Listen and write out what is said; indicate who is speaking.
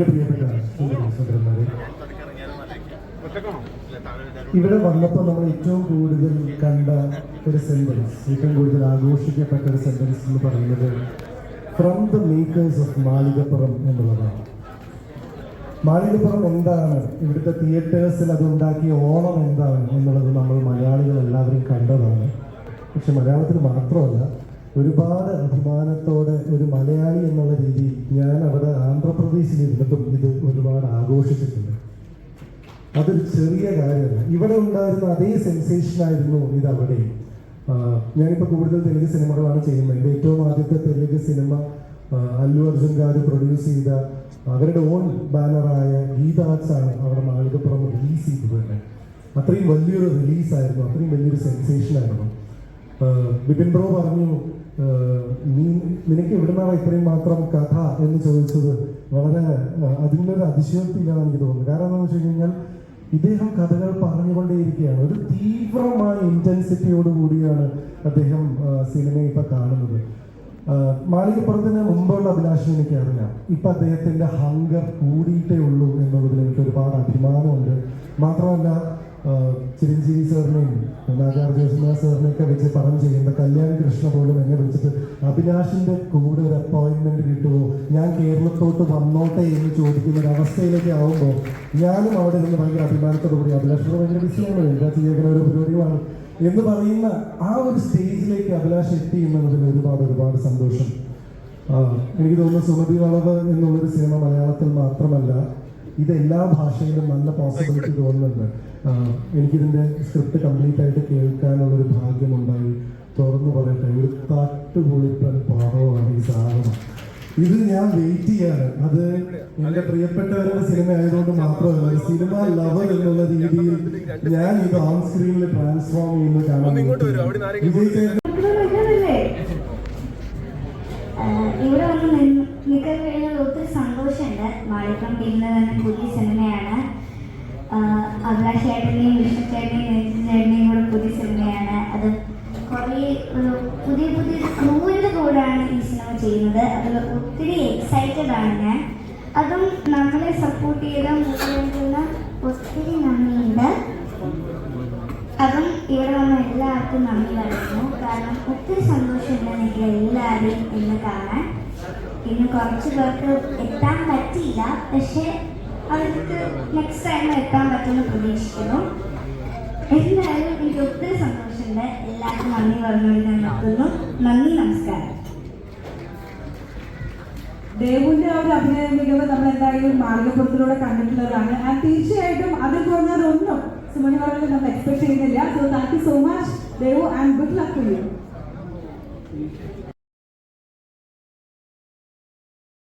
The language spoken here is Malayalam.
Speaker 1: പ്രിയപ്പെട്ട ഇവിടെ വന്നപ്പോൾ നമ്മൾ ഏറ്റവും കൂടുതൽ കണ്ട ഒരു സെന്റൻസ് ഏറ്റവും കൂടുതൽ ആഘോഷിക്കപ്പെട്ട ഒരു സെന്റൻസ് എന്ന് പറയുന്നത് from the makers of Malikappuram എന്നുള്ളതാണ്. മാളികപ്പുറം എന്താണ് ഇവിടുത്തെ തിയേറ്റേഴ്സിൽ അത് ഉണ്ടാക്കിയ ഓണം എന്താണ് എന്നുള്ളത് നമ്മൾ മലയാളികൾ എല്ലാവരും കണ്ടതാണ്. പക്ഷെ മലയാളത്തിൽ മാത്രമല്ല ഒരുപാട് അഭിമാനത്തോടെ ഒരു മലയാളി എന്നുള്ള രീതിയിൽ ഞാൻ അവിടെ ആന്ധ്രാപ്രദേശിൽ ഇരുന്നിട്ടും ഇത് ഒരുപാട് ആഘോഷിച്ചിട്ടുണ്ട്. അതൊരു ചെറിയ കാര്യമല്ല. ഇവിടെ ഉണ്ടായിരുന്ന അതേ സെൻസേഷൻ ആയിരുന്നു ഇത് അവിടെ. ഞാനിപ്പോൾ കൂടുതൽ തെലുങ്ക് സിനിമകളാണ് ചെയ്യുന്നത്. എന്റെ ഏറ്റവും ആദ്യത്തെ തെലുങ്ക് സിനിമ അല്ലു അർജുൻ ഗാർ പ്രൊഡ്യൂസ് ചെയ്ത അവരുടെ ഓൺ ബാനറായ ഗീതാച്ചാണ് ആണ് അവിടെ മാളികപ്പുറം റിലീസ് ചെയ്തത് തന്നെ. അത്രയും വലിയൊരു റിലീസായിരുന്നു അത്രയും വലിയൊരു സെൻസേഷൻ ആയിരുന്നു. ആഹ് ബിപിൻ ബ്രോ പറഞ്ഞു നീ നിനക്ക് എവിടുന്നാണ് ഇത്രയും മാത്രം കഥ? എന്ന് ചോദിച്ചത് വളരെ അതിന്റെ ഒരു അതിശയോക്തിയിലാണ് എനിക്ക് തോന്നുന്നത് കാരണം എന്താണെന്ന് വെച്ച് കഴിഞ്ഞാൽ ഇദ്ദേഹം കഥകൾ പറഞ്ഞുകൊണ്ടേയിരിക്കുകയാണ്. ഒരു തീവ്രമായ ഇന്റൻസിറ്റിയോടുകൂടിയാണ് അദ്ദേഹം സിനിമ ഇപ്പൊ കാണുന്നത്. മാളികപ്പുറത്തിന് മുമ്പുള്ള അഭിലാഷം എനിക്ക് അറിയാം. ഇപ്പൊ അദ്ദേഹത്തിന്റെ ഹങ്കർ കൂടിയിട്ടേ ഉള്ളൂ എന്നുള്ളതിൽ എനിക്ക് ഒരുപാട് അഭിമാനമുണ്ട്. മാത്രമല്ല ചിരഞ്ജീവി സാറിനെയും നാഗാർജുന സാറിനെയൊക്കെ വെച്ച് പറഞ്ഞു ചെയ്യുന്ന കല്യാൺ കൃഷ്ണ പോലും എന്നെ വിളിച്ചിട്ട് അഭിലാഷിന്റെ കൂടെ ഒരു അപ്പോയിന്റ്മെന്റ് കിട്ടുമോ? ഞാൻ കേരളത്തോട്ട് വന്നോട്ടെ എന്ന് ചോദിക്കുന്ന ഒരു അവസ്ഥയിലേക്ക് ആവുമ്പോൾ ഞാനും അവിടെ നിന്ന് ഭയങ്കര അഭിമാനത്തോടു കൂടി ഭയങ്കര ബിസിയാണ് എന്താ ചെയ്യുന്ന ഒരു പരിപാടികളാണ് എന്ന് പറയുന്ന ആ ഒരു സ്റ്റേജിലേക്ക് അഭിലാഷ് എത്തി എന്നുള്ളതിൽ ഒരുപാട് ഒരുപാട് സന്തോഷം. എനിക്ക് തോന്നുന്നു സുമതി വളവ് എന്നുള്ളൊരു സിനിമ മലയാളത്തിൽ മാത്രമല്ല ഇത് എല്ലാ ഭാഷയിലും നല്ല പോസിബിലിറ്റി തോന്നുന്നുണ്ട്. എനിക്കിതിന്റെ സ്ക്രിപ്റ്റ് കംപ്ലീറ്റ് ആയിട്ട് കേൾക്കാനുള്ളൊരു ഭാഗ്യമുണ്ടായി. തുറന്നു പറയട്ടെ ഒരു തട്ടുപൊളിപ്പൻ പാവമാണ് ഈ സാധനം. ഇത് ഞാൻ വെയിറ്റ് ചെയ്യാണ്. അത് എന്റെ പ്രിയപ്പെട്ടവരുടെ സിനിമ ആയതുകൊണ്ട് മാത്രമല്ല സിനിമ ലവർ എന്നുള്ള രീതിയിൽ ഞാൻ ഇത് ഓൺ സ്ക്രീനിൽ ട്രാൻസ്ഫോം ചെയ്യുന്ന കാണാൻ
Speaker 2: ഇവിടെ വന്ന് നിൽക്കാൻ കഴിഞ്ഞാൽ ഒത്തിരി സന്തോഷമുണ്ട്. മാളികം ടീമിന് തന്നെ പുതിയ സിനിമയാണ് അഭിലാഷ് ചേട്ടനെയും വിഷ്ണു ചേട്ടനെയും ചേട്ടനെയും കൂടെ പുതിയ സിനിമയാണ് അത് കുറേ ഒരു ചെയ്യുന്നത്. അതിൽ ഒത്തിരി എക്സൈറ്റഡ് ആണ് ഞാൻ. അതും നമ്മളെ സപ്പോർട്ട് ചെയ്ത മുഖ്യമന്ത്രിന് ഒത്തിരി നന്ദിയുണ്ട്. അതും ഇവിടെ വന്ന എല്ലാവർക്കും നന്ദി പറയുന്നു. കാരണം ഒത്തിരി സന്തോഷമുണ്ട് എനിക്ക് എല്ലാവരെയും ഇന്ന് കാണാൻ. ഇന്ന് കുറച്ച് പേർക്ക് എത്താൻ പറ്റിയില്ല. പക്ഷേ അവർക്ക് നെക്സ്റ്റ് ടൈം എത്താൻ പറ്റുമെന്ന് പ്രതീക്ഷിക്കുന്നു. എന്തായാലും എനിക്ക് ഒത്തിരി സന്തോഷമുണ്ട്. എല്ലാവർക്കും നന്ദി പറഞ്ഞുകൊണ്ട് ഞാൻ നിർത്തുന്നു. നന്ദി നമസ്കാരം.
Speaker 3: ദേവുവിന്റെ ആ ഒരു അഭിനയ മികവ് നമ്മൾ എന്തായാലും മാർഗപ്പുറത്തിലൂടെ കണ്ടിട്ടുള്ളതാണ്. ആൻഡ് തീർച്ചയായിട്ടും അതിൽ കുറഞ്ഞതൊന്നും സുമണി പറഞ്ഞത് നമ്മൾ എക്സ്പെക്ട് ചെയ്യുന്നില്ല. So thank you so much Devu and good luck to you